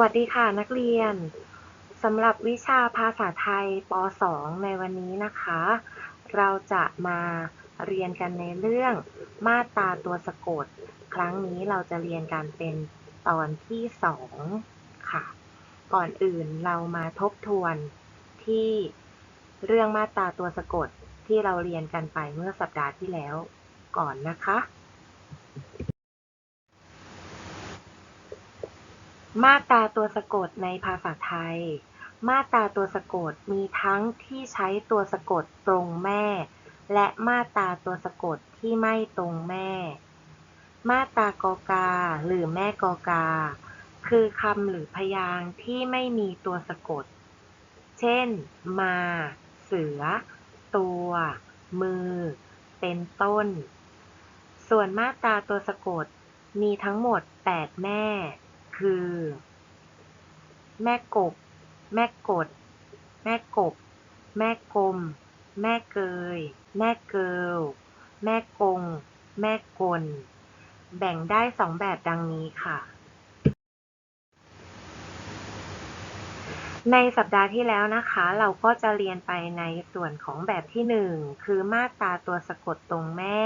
วัสดีค่ะนักเรียนสำหรับวิชาภาษาไทยป .2 ในวันนี้นะคะ เราจะมาเรียนกันในเรื่องมาตราตัวสะกด ครั้งนี้เราจะเรียนกันเป็นตอนที่ 2 ค่ะ ก่อนอื่นเรามาทบทวนที่เรื่องมาตราตัวสะกดที่เราเรียนกันไปเมื่อสัปดาห์ที่แล้วก่อนนะคะ มาตราตัวสะกดในภาษาไทย มาตราตัวสะกดมีทั้งที่ใช้ตัวสะกดตรงแม่ และมาตราตัวสะกดที่ไม่ตรงแม่ มาตรากอกา หรือแม่กอกา คือคำหรือพยางค์ที่ไม่มีตัวสะกด เช่น มา เสือ ตัว มือ เป็นต้น ส่วนมาตราตัวสะกดมีทั้งหมด 8 แม่ คือ แม่กบ แม่กด แม่กบ แม่กลม แม่เกย แม่เกิลแม่กง แม่กล แบ่งได้สองแบบดังนี้ค่ะ ในสัปดาห์ที่แล้วนะคะ เราก็จะเรียนไปในส่วนของแบบที่หนึ่งคือมาตราตัวสะกดตรงแม่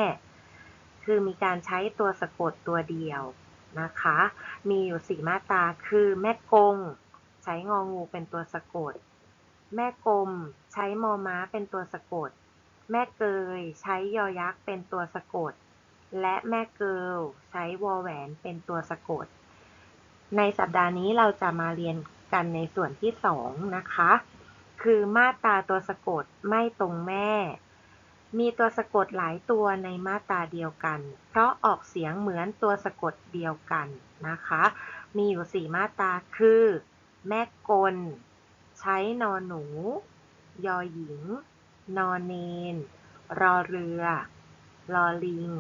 คือมีการใช้ตัวสะกดตัวเดียว นะคะ มีอยู่สี่มาตราคือแม่กง ใช้งองูเป็นตัวสะกด แม่กลมใช้มอม้าเป็นตัวสะกด แม่เกยใช้ยอยักษ์เป็นตัวสะกด และแม่เกิลใช้วอแหวนเป็นตัวสะกด ในสัปดาห์นี้เราจะมาเรียนกันในส่วนที่สองนะคะ คือมาตราตัวสะกดไม่ตรงแม่ มีตัวสะกดหลายตัวในมาตราเดียวกัน เพราะออกเสียงเหมือนตัวสะกดเดียวกันนะคะ มีอยู่สี่มาตราคือ แม่กล ใช้นอนหนู ยอหญิง นอเนน รอเรือ รอลิง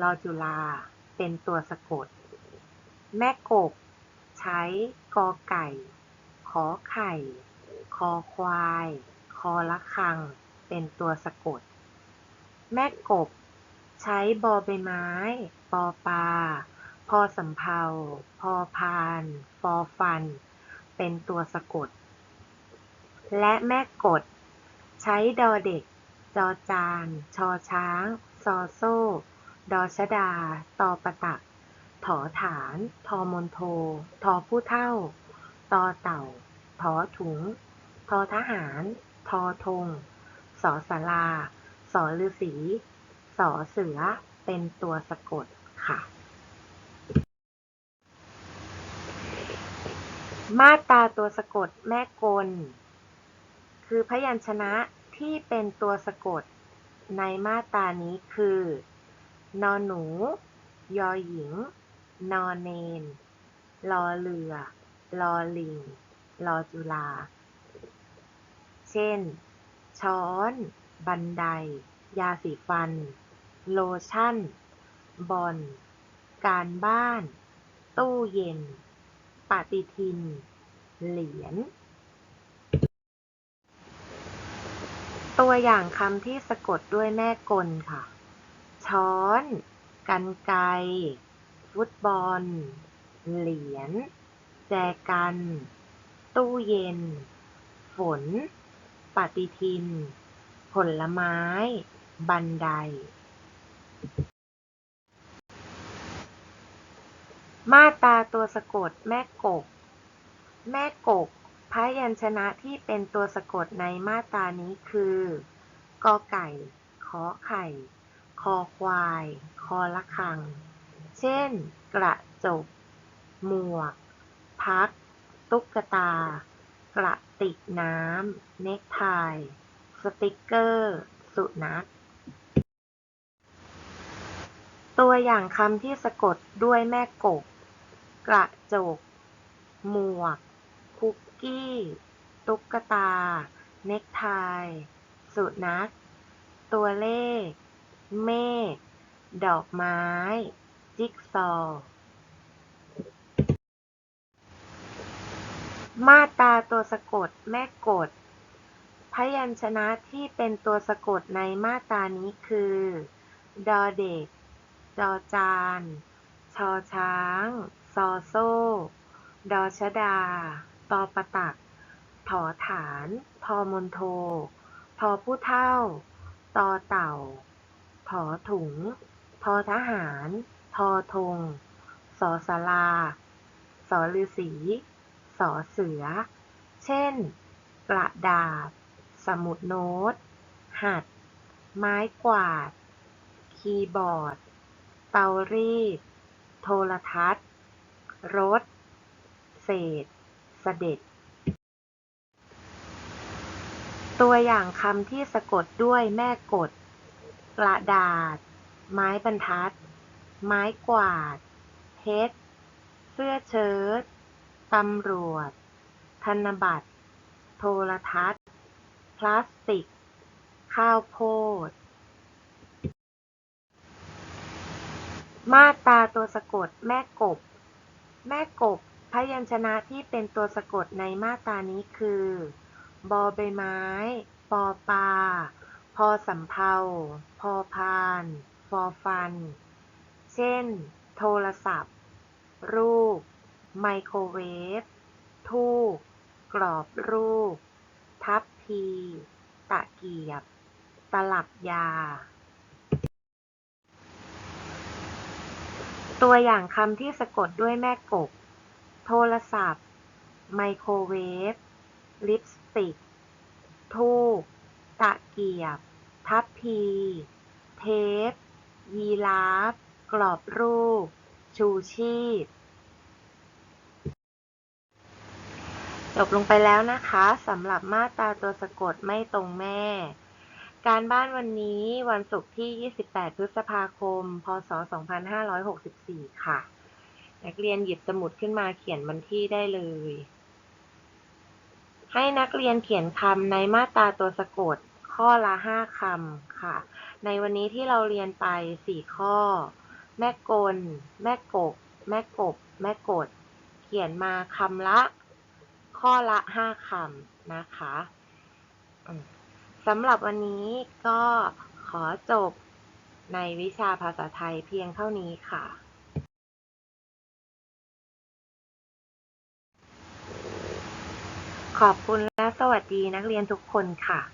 รอจุฬาเป็นตัวสะกด แม่กบ ใช้กอไก่ ขอไข่ คอควาย คอละคัง เป็นตัวสะกด แม่กบ ใช้บอใบไม้ ปอปลา พอสำเภา พอพาน ฟอฟัน เป็นตัวสะกด และแม่กด ใช้ดอเด็ก จอจาน ชอช้าง ซอโซ่ ดอชดา ตอประตัก ถอฐาน ทอมนโท ทอผู้เท่า ตอเต่า ถอถุง ทอทหาร ทอธงสอสารา สอฤาษีสอเสือ เป็นตัวสะกดค่ะ มาตราตัวสะกดแม่กล คือพยัญชนะที่เป็นตัวสะกดในมาตรานี้คือ นอหนู ยอหญิง นอเนนลอเรือลอลิงลอจุฬาเช่น ช้อน บันได ยาสีฟัน โลชั่น บอล การบ้าน ตู้เย็น ปฏิทิน เหรียญ ตัวอย่างคำที่สะกดด้วยแม่กลค่ะ ช้อน กันไกฟุตบอล เหรียญ แจกัน ตู้เย็น ฝน ปฏิทิน ผลไม้ บันได มาตาตัวสะกดแม่กบแม่กบพยัญชนะที่เป็นตัวสะกดในมาตานี้คือกอไก่ ขอไข่ คอควาย คอละคัง เช่น กระจก หมวก พัก ตุ๊กตา กระติกน้ำ เนคไท สติกเกอร์ สุนัข ตัวอย่างคำที่สะกดด้วยแม่กบ กระจก หมวก คุกกี้ ตุ๊กตา เนคไท สุนัข ตัวเลข เมฆ ดอกไม้ จิ๊กซอว์มาตาตัวสะกดแม่กด พยัญชนะที่เป็นตัวสะกดในมาตรานี้คือ ดอเด็กดอจาน ชอช้าง ซอโซ่ ดอชดา ตอประตัก ถอฐานทอมนโททอผู้เท่า ตอเต่า ถอถุงทอทหาร ทอธง สอสาราสอฤาษี สอเสือ เช่น กระดาษ สมุดโน้ต หัด ไม้กวาด คีย์บอร์ด เตารีด โทรทัศน์ รถ เศษ เสด็จ ตัวอย่างคำที่สะกดด้วยแม่กฎกระดาษ ไม้บรรทัด ไม้กวาด เพชร เสื้อเชิ้ตตำรวจ ธนบัตร โทรทัศน์ พลาสติก ข้าวโพด มาตราตัวสะกดแม่กบ แม่กบ พยัญชนะที่เป็นตัวสะกดในมาตรานี้คือ บอใบไม้ ปอปลา พอสำเภา พอพาน ฟอฟัน เช่น โทรศัพท์ รูป ไมโครเวฟ ทูบกรอบรูป ทัพ พีตะเกียบ ตลับยา ตัวอย่างคำที่สะกดด้วยแม่กบ โทรศัพท์ ไมโครเวฟ ลิปสติก ทูบตะเกียบ ทัพพี เทป ยีราฟ กรอบรูป ชูชีพ จบลงไปแล้วนะคะสำหรับมาตราตัวสะกดไม่ตรงแม่ การบ้านวันนี้วันศุกร์ที่ 28 พฤษภาคม พศ 2564 ค่ะ นักเรียนหยิบสมุดขึ้นมาเขียนวันที่ได้เลย ให้นักเรียนเขียนคำในมาตราตัวสะกด ข้อละ 5คำค่ะ ในวันนี้ที่เราเรียนไป 4 ข้อ แม่กล แม่กบแม่กบ แม่กด เขียนมาคำละ ข้อละ 5คำนะคะสำหรับวันนี้ก็ขอจบในวิชาภาษาไทยเพียงเท่านี้ค่ะ ขอบคุณและสวัสดีนักเรียนทุกคนค่ะ